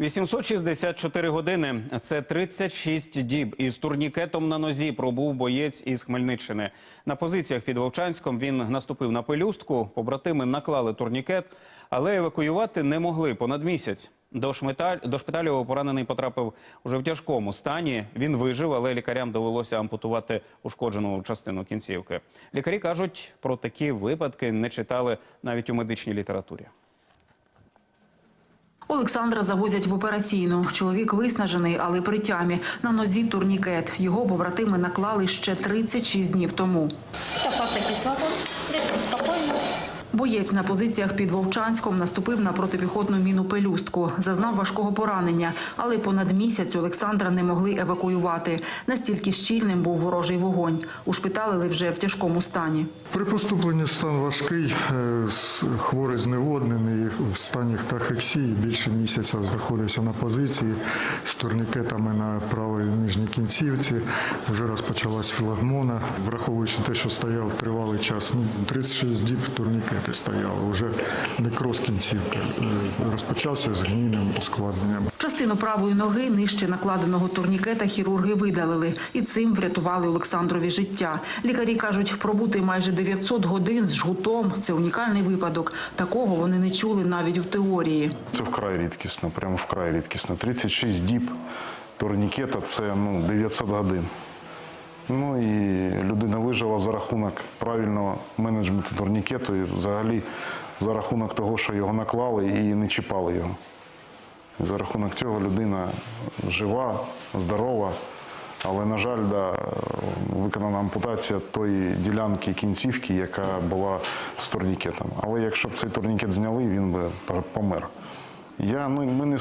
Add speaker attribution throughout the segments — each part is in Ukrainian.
Speaker 1: 864 години. Це 36 діб. Із турнікетом на нозі пробув боєць із Хмельниччини. На позиціях під Вовчанськом він наступив на пелюстку. Побратими наклали турнікет, але евакуювати не могли понад місяць. До, шмиталь... до шпиталю поранений потрапив уже в тяжкому стані. Він вижив, але лікарям довелося ампутувати ушкоджену частину кінцівки. Лікарі кажуть, про такі випадки не читали навіть у медичній літературі.
Speaker 2: Олександра завозять в операційну. Чоловік виснажений, але при тямі. На нозі турнікет. Його побратими наклали ще 36 днів тому.
Speaker 3: Это паста спокойно.
Speaker 2: Боєць на позиціях під Вовчанськом наступив на протипіхотну міну пелюстку. Зазнав важкого поранення, але понад місяць Олександра не могли евакуювати. Настільки щільним був ворожий вогонь. Ушпиталили вже в тяжкому стані.
Speaker 4: При поступленні стан важкий, е, хворий зневоднений, в стані кахексії більше місяця знаходився на позиції з турнікетами на правій нижній кінцівці. Вже розпочалась філагмона. Враховуючи те, що стояв тривалий час, ну 36 діб турнікети стояли. Вже некроз кінцівки е, розпочався з гнійним ускладненням.
Speaker 2: Частину правої ноги нижче накладеного турнікета хірурги видалили і цим врятували Олександрові життя. Лікарі кажуть, пробути майже 900 годин з жгутом це унікальний випадок. Такого вони не чули навіть у теорії.
Speaker 5: Це вкрай рідкісно, прямо вкрай рідкісно. 36 діб турнікета це ну, 900 годин. Ну і людина вижила за рахунок правильного менеджменту турнікету і взагалі за рахунок того, що його наклали і не чіпали його. За рахунок цього людина жива, здорова, але, на жаль, да, виконана ампутація тої ділянки кінцівки, яка була з турнікетом. Але якщо б цей турнікет зняли, він би помер. Я, ну, ми не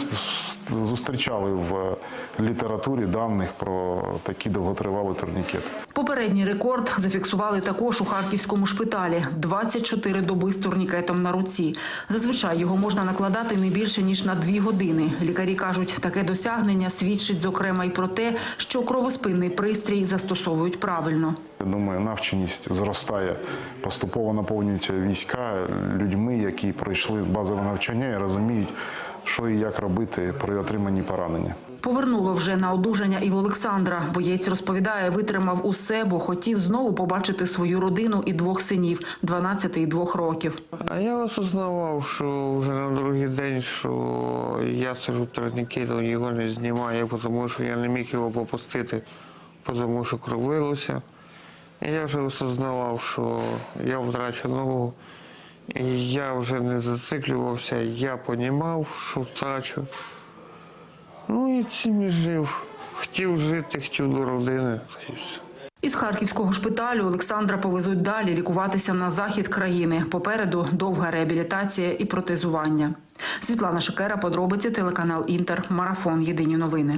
Speaker 5: зустрічали в літературі даних про такі довготривалі турнікети.
Speaker 2: Попередній рекорд зафіксували також у харківському шпиталі 24 доби з турнікетом на руці. Зазвичай його можна накладати не більше ніж на дві години. Лікарі кажуть, таке досягнення свідчить зокрема й про те, що кровоспинний пристрій застосовують правильно.
Speaker 5: Я думаю, навченість зростає, поступово наповнюються війська людьми, які пройшли базове навчання і розуміють, що і як робити при отриманні поранення.
Speaker 2: Повернуло вже на одужання і в Олександра. Боєць розповідає, витримав усе, бо хотів знову побачити свою родину і двох синів 12 і 2 років.
Speaker 6: А я осознавав, що вже на другий день, що я сижу турнікетом, його не знімаю, тому що я не міг його попустити, тому що кровилося. І я вже осознавав, що я втрачу ногу. І я вже не зациклювався, я понімав, що втрачу. Ну і цим і жив. Хотів жити, хотів до родини. й все.
Speaker 2: Із харківського шпиталю Олександра повезуть далі лікуватися на захід країни. Попереду довга реабілітація і протезування. Світлана Шикера, подробиці, телеканал Інтер, марафон. Єдині новини.